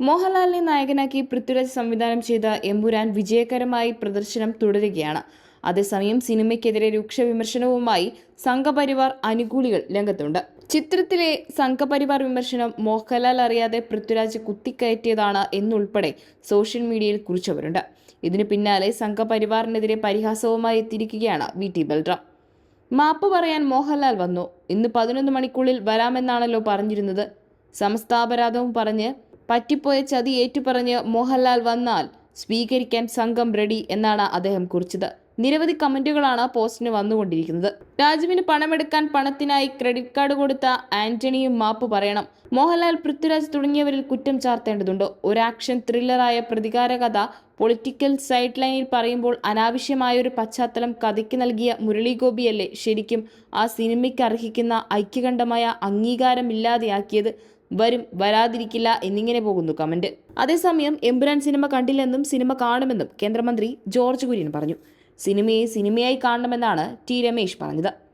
മോഹൻലാലിനെ നായകനാക്കി പൃഥ്വിരാജ് സംവിധാനം ചെയ്ത എമ്പുരാൻ വിജയകരമായി പ്രദർശനം തുടരുകയാണ്. അതേസമയം സിനിമയ്ക്കെതിരെ രൂക്ഷ വിമർശനവുമായി സംഘപരിവാർ അനുകൂലികൾ രംഗത്തുണ്ട്. ചിത്രത്തിലെ സംഘപരിവാർ വിമർശനം മോഹൻലാൽ അറിയാതെ പൃഥ്വിരാജ് കുത്തിക്കയറ്റിയതാണ് എന്നുൾപ്പെടെ സോഷ്യൽ മീഡിയയിൽ കുറിച്ചവരുണ്ട്. ഇതിനു പിന്നാലെ സംഘപരിവാറിനെതിരെ പരിഹാസവുമായി എത്തിയിരിക്കുകയാണ് വി ടി ബൽറാം. മാപ്പ് പറയാൻ മോഹൻലാൽ വന്നു. ഇന്ന് പതിനൊന്ന് മണിക്കുള്ളിൽ വരാമെന്നാണല്ലോ പറഞ്ഞിരുന്നത്. സമസ്താപരാധവും പറഞ്ഞ് പറ്റിപ്പോയ ചതി ഏറ്റുപറഞ്ഞ് മോഹൻലാൽ വന്നാൽ സ്വീകരിക്കാൻ സംഘം റെഡി എന്നാണ് അദ്ദേഹം കുറിച്ചത്. നിരവധി കമന്റുകളാണ് പോസ്റ്റിന് വന്നുകൊണ്ടിരിക്കുന്നത്. രാജുവിന് പണമെടുക്കാൻ പണത്തിനായി ക്രെഡിറ്റ് കാർഡ് കൊടുത്ത ആന്റണിയും മാപ്പ് പറയണം. മോഹൻലാൽ പൃഥ്വിരാജ് തുടങ്ങിയവരിൽ കുറ്റം ചാർത്തേണ്ടതുണ്ട്. ഒരു ആക്ഷൻ ത്രില്ലറായ പ്രതികാര കഥ പൊളിറ്റിക്കൽ സൈഡ് ലൈനിൽ പറയുമ്പോൾ അനാവശ്യമായ ഒരു പശ്ചാത്തലം കഥയ്ക്ക് നൽകിയ മുരളി ഗോപിയല്ലേ ശരിക്കും ആ സിനിമയ്ക്ക് അർഹിക്കുന്ന ഐക്യകണ്ഠമായ അംഗീകാരമില്ലാതെയാക്കിയത് വരും വരാതിരിക്കില്ല എന്നിങ്ങനെ പോകുന്നു കമന്റ്. അതേസമയം എമ്പുരാൻ സിനിമ കണ്ടില്ലെന്നും സിനിമ കാണുമെന്നും കേന്ദ്രമന്ത്രി ജോർജ് കുര്യൻ പറഞ്ഞു. സിനിമയെ സിനിമയായി കാണണമെന്നാണ് ടി രമേശ് പറഞ്ഞത്.